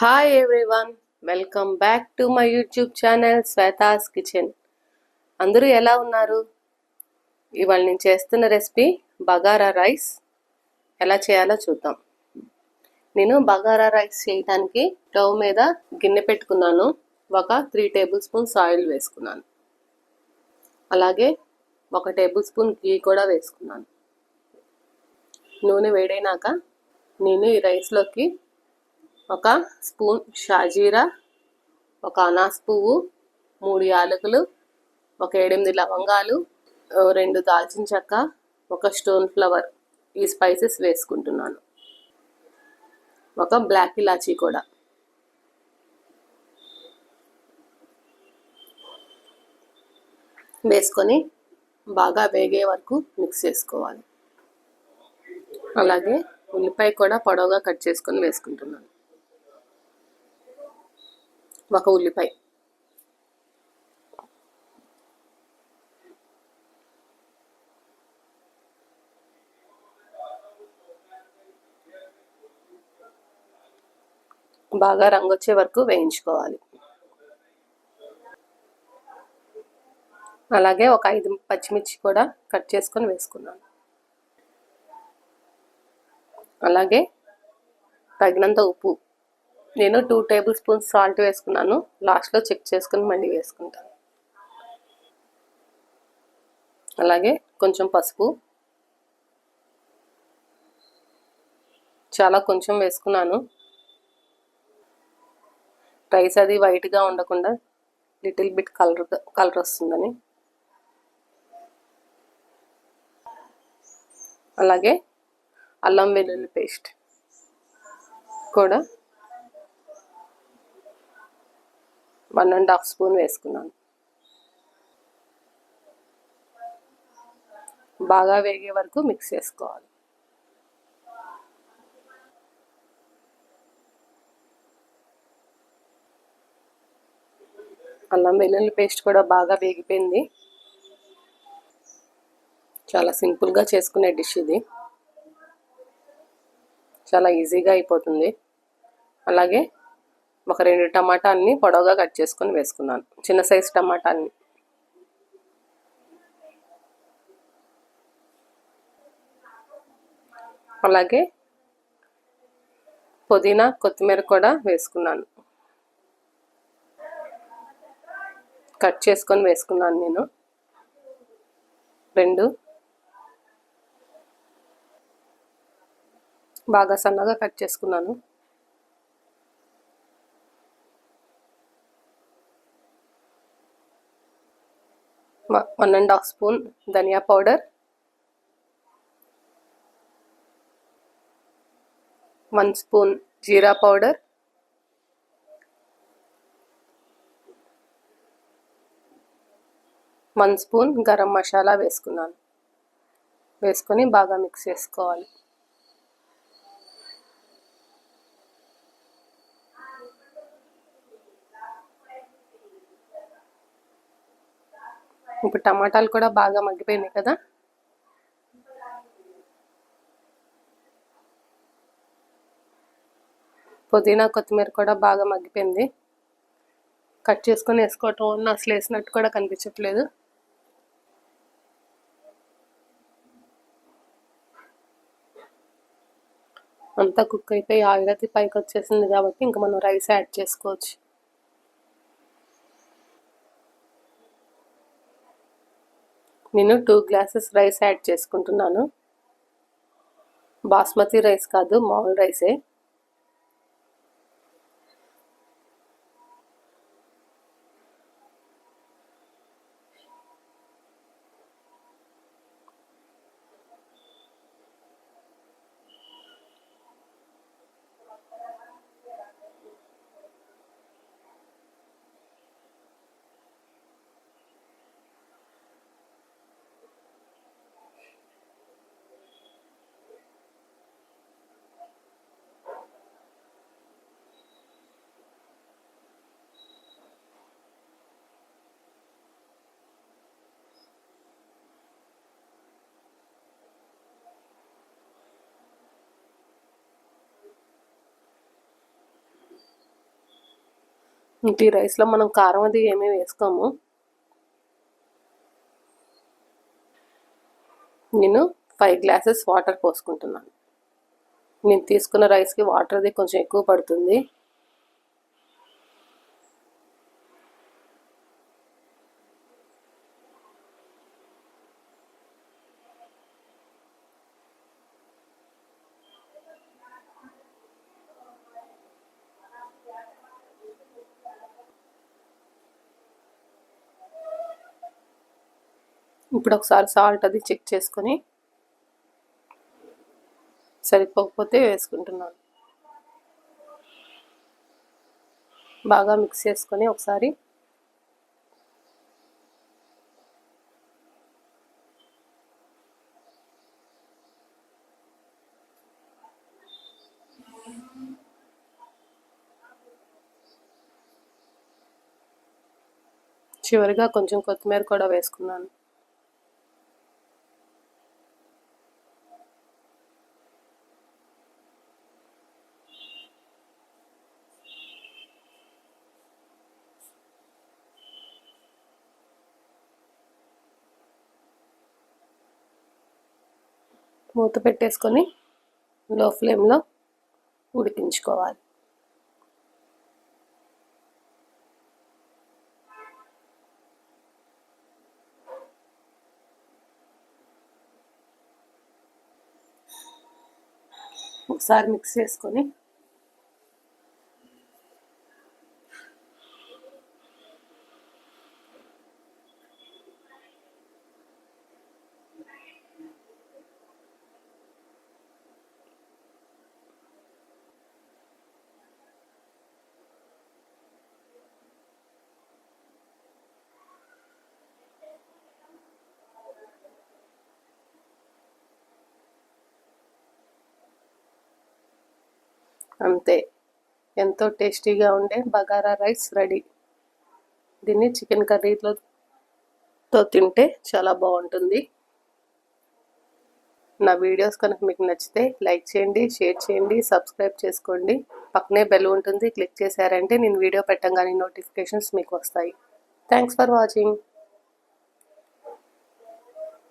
Hi everyone welcome back to my YouTube channel Shweta's kitchen అందరూ ఎలా ఉన్నారు? ఇవాళ నేను చేస్తున్న రెసిపీ బగారా రైస్. ఎలా చేయాలో చూద్దాం. నేను బగారా రైస్ చేయడానికి స్టవ్ మీద గిన్నె పెట్టుకున్నాను. ఒక త్రీ టేబుల్ స్పూన్స్ ఆయిల్ వేసుకున్నాను. అలాగే ఒక టేబుల్ స్పూన్ గీ కూడా వేసుకున్నాను. నూనె వేడైనాక నేను ఈ రైస్లోకి ఒక స్పూన్ షాజీరా ఒక అనాస్ పువ్వు మూడు యాలకులు ఒక ఏడెనిమిది లవంగాలు రెండు దాల్చిన చెక్క ఒక స్టోన్ ఫ్లవర్ ఈ స్పైసెస్ వేసుకుంటున్నాను. ఒక బ్లాక్ ఇలాచీ కూడా. వేసుకొని బాగా వేగే వరకు మిక్స్ చేసుకోవాలి. అలాగే ఉల్లిపాయ కూడా పొడవుగా కట్ చేసుకొని వేసుకుంటున్నాను. ఒక ఉల్లిపాయ. బాగా రంగు వచ్చే వరకు వేయించుకోవాలి. అలాగే ఒక ఐదు పచ్చిమిర్చి కూడా కట్ చేసుకొని వేసుకున్నాను. అలాగే తగినంత ఉప్పు నేను టూ టేబుల్ స్పూన్స్ సాల్ట్ వేసుకున్నాను లాస్ట్లో చెక్ చేసుకుని మళ్ళీ వేసుకుంటాను. అలాగే కొంచెం పసుపు. చాలా కొంచెం వేసుకున్నాను. రైస్ అది వైట్గా ఉండకుండా లిటిల్ బిట్ కలర్ కలర్ వస్తుందని. అలాగే అల్లం వెల్లుల్లి పేస్ట్ కూడా వన్ అండ్ హాఫ్ స్పూన్ వేసుకున్నాను. బాగా వేగే వరకు మిక్స్ చేసుకోవాలి. అల్లం వెల్లుల్లి పేస్ట్ కూడా బాగా వేగిపోయింది. చాలా సింపుల్గా చేసుకునే డిష్ ఇది. చాలా ఈజీగా అయిపోతుంది. అలాగే ఒక రెండు టమాటాలని పొడవుగా కట్ చేసుకొని వేసుకున్నాను. చిన్న సైజు టమాటాలని. అలాగే పుదీనా కొత్తిమీర కూడా వేసుకున్నాను. కట్ చేసుకొని వేసుకున్నాను నేను. రెండు. బాగా సన్నగా కట్ చేసుకున్నాను. One and half spoon dhaniya powder one spoon jeera powder one spoon garam masala వేసుకున్నాను. వేసుకొని బాగా మిక్స్ చేసుకోవాలి. ఇప్పుడు టమాటాలు కూడా బాగా మగ్గిపోయినాయి కదా. పుదీనా కొత్తిమీర కూడా బాగా మగ్గిపోయింది. కట్ చేసుకొని వేసుకోవటం వల్ల అసలు వేసినట్టు కూడా కనిపించట్లేదు. అంతా కుక్ అయిపోయి ఆయిల్ పైకి వచ్చేసింది కాబట్టి ఇంకా మనం రైస్ యాడ్ చేసుకోవచ్చు. నేను టూ గ్లాసెస్ రైస్ యాడ్ చేసుకుంటున్నాను. బాస్మతి రైస్ కాదు మామూలు రైసే. ఈ రైస్లో మనం కారం అది ఏమీ వేసుకోము నేను ఫైవ్ గ్లాసెస్ వాటర్ పోసుకుంటున్నాను. నేను తీసుకున్న రైస్కి వాటర్ అది కొంచెం ఎక్కువ పడుతుంది. ఇప్పుడు ఒకసారి సాల్ట్ అది చెక్ చేసుకొని సరిపోకపోతే వేసుకుంటున్నాను. బాగా మిక్స్ చేసుకొని ఒకసారి చివరిగా కొంచెం కొత్తిమీర కూడా వేసుకున్నాను. మూత పెట్టేసుకొని లో ఫ్లేమ్లో ఉడికించుకోవాలి. ఒకసారి మిక్స్ చేసుకొని అంతే. ఎంతో టేస్టీగా ఉండే బగారా రైస్ రెడీ. దీన్ని చికెన్ కర్రీలో తింటే చాలా బాగుంటుంది. నా వీడియోస్ కనుక మీకు నచ్చితే లైక్ చేయండి షేర్ చేయండి సబ్స్క్రైబ్ చేసుకోండి. పక్కనే బెల్ ఉంటుంది క్లిక్ చేశారంటే నేను వీడియో పెట్టంగానే నోటిఫికేషన్స్ మీకు వస్తాయి. Thanks for watching.